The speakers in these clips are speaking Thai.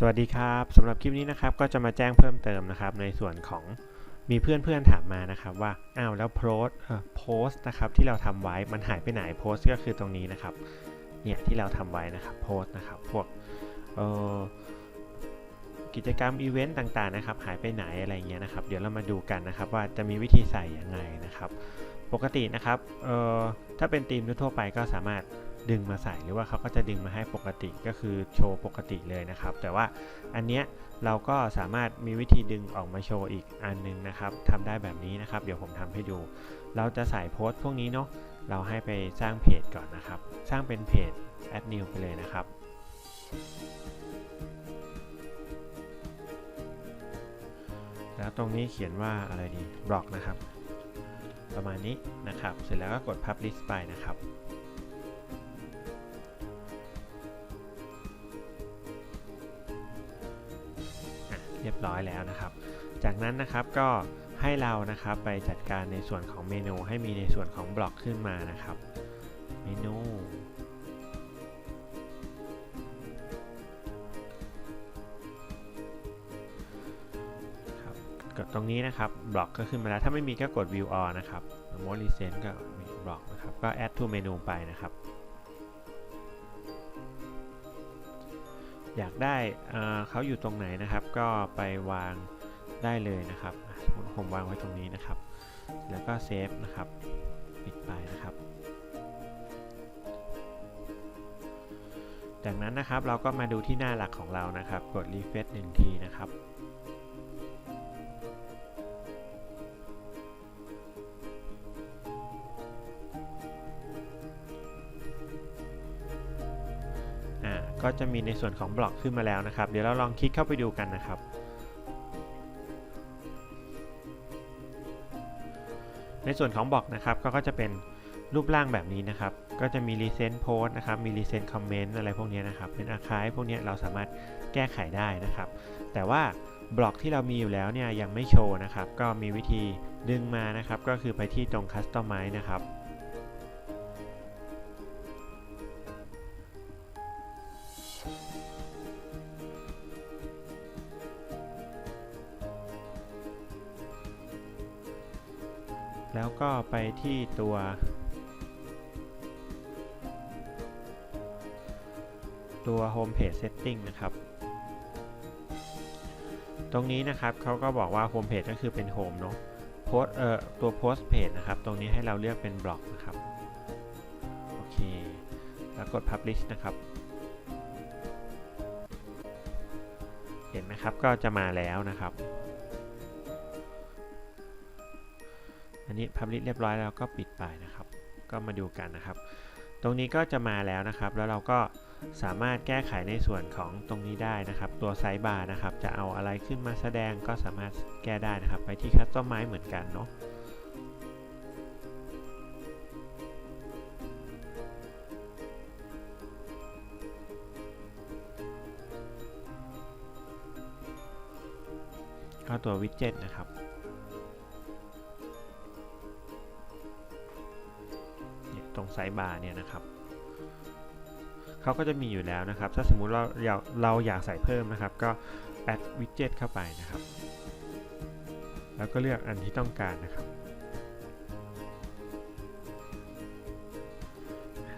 สวัสดีครับสำหรับคลิปนี้นะครับก็จะมาแจ้งเพิ่มเติมนะครับในส่วนของมีเพื่อนๆถามมานะครับว่าอ้าวแล้วโพสต์โพสต์นะครับที่เราทำไว้มันหายไปไหนโพสต์ก็คือตรงนี้นะครับเนี่ยที่เราทำไว้นะครับโพสต์นะครับพวกเอ่อกิจกรรมอีเวนต์ต่างๆนะครับหายไปไหนอะไรเงี้ยนะครับเดี๋ยวเรามาดูกันนะครับว่าจะมีวิธีใส่ยังไงนะครับ ปกตินะครับเอ่อถ้าเป็นธีมทั่วๆไปก็สามารถ ดึงมาใส่หรือว่าเขาก็จะดึงมาให้ปกติก็คือโชว์ปกติเลยนะครับ แต่ว่าอันเนี้ยเราก็สามารถมีวิธีดึงออกมาโชว์อีกอันนึงนะครับทำได้แบบนี้นะครับ เดี๋ยวผมทำให้ดู เราจะใส่โพสต์พวกนี้เนาะเราให้ไปสร้างเพจก่อนนะครับ สร้างเป็นเพจ add new ไปเลยนะครับแล้วตรงนี้เขียนว่าอะไรดีบล็อกนะครับ ประมาณนี้นะครับ เสร็จแล้วก็กด publish ไปนะครับ เรียบร้อยแล้วนะครับ จากนั้นนะครับก็ให้เรานะครับไปจัดการในส่วนของเมนูให้มีในส่วนของบล็อกขึ้นมานะครับ เมนูครับกดตรงนี้นะครับบล็อกก็ขึ้นมาแล้วถ้าไม่มีก็กด view all นะครับ mode recent ก็มีบล็อกนะครับ ก็ add to menu ไปนะครับ อยากได้เขาอยู่ตรงไหนนะครับ ก็ไปวางได้เลยนะครับสมมติผมวางไว้ตรงนี้นะครับ แล้วก็เซฟนะครับปิดไปนะครับ จากนั้นนะครับเราก็มาดูที่หน้าหลักของเรานะครับ กดรีเฟซหนึ่งทีนะครับ ก็จะมีในส่วนของบล็อกขึ้นมาแล้วนะครับ เดี๋ยวเราลองคลิกเข้าไปดูกันนะครับ ในส่วนของบล็อกนะครับก็ก็จะเป็นรูปร่างแบบนี้นะครับ ก็จะมี recent post นะครับ มี recent comment อะไรพวกนี้นะครับ เป็นอาคายพวกนี้เราสามารถแก้ไขได้นะครับ แต่ว่าบล็อกที่เรามีอยู่แล้วเนี่ยยังไม่โชว์นะครับ ก็มีวิธีดึงมานะครับ ก็คือไปที่ตรง customize นะครับ แล้วก็ไปที่ตัว ตัว Home Page Setting นะครับ ตรงนี้นะครับเขาก็บอกว่า Home Page ก็คือเป็น Home เนาะโพสเอ่อตัว Post Page นะครับ ตรงนี้ให้เราเลือกเป็นบล็อกนะครับ โอเค แล้วกด Publish นะครับ เห็นไหมครับ ก็จะมาแล้วนะครับ อันนี้ Publish เรียบร้อยแล้วก็ปิดไปนะครับ ก็มาดูกันนะครับ ตรงนี้ก็จะมาแล้วนะครับ แล้วเราก็สามารถแก้ไขในส่วนของตรงนี้ได้นะครับ ตัวไซส์บาร์นะครับ จะเอาอะไรขึ้นมาแสดงก็สามารถแก้ได้นะครับ ไปที่ Customize เหมือนกันเนาะเข้าตัววิดเจ็ตนะครับ ไซส์บาร์เนี่ยนะครับเขาก็จะมีอยู่แล้วนะครับ ถ้าสมมุติเราอยาเราอยากใส่เพิ่มนะครับ ก็ add widget เข้าไปนะครับ แล้วก็เลือกอันที่ต้องการนะครับ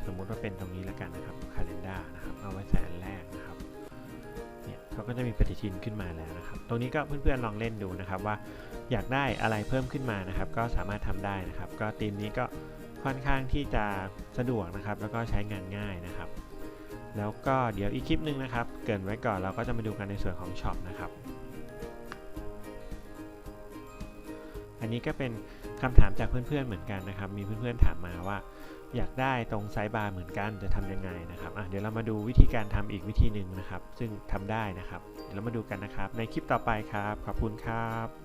สมมุติว่าเป็นตรงนี้แล้วกันนะครับ calendar นะครับ เอาไว้ใส่อันแรกนะครับ เนี่ยเขาก็จะมีปฏิทินขึ้นมาแล้วนะครับ ตรงนี้ก็เพื่อนๆลองเล่นดูนะครับว่าอยากได้อะไรเพิ่มขึ้นมานะครับ ก็สามารถทำได้นะครับ ก็ธีมนี้ก็ ค่อนข้างที่จะสะดวกนะครับ แล้วก็ใช้งานง่ายนะครับ แล้วก็เดี๋ยวอีกคลิปหนึ่งนะครับ เกินไว้ก่อนเราก็จะมาดูกันในส่วนของช็อปนะครับ อันนี้ก็เป็นคำถามจากเพื่อนๆเหมือนกันนะครับ มีเพื่อนๆถามมาว่า อยากได้ตรงไซบาร์เหมือนกันจะทำยังไงนะครับเดี๋ยวเรามาดูวิธีการทำอีกวิธีหนึ่งนะครับ ซึ่งทำได้นะครับ เดี๋ยวเรามาดูกันนะครับ ในคลิปต่อไปครับ ขอบคุณครับ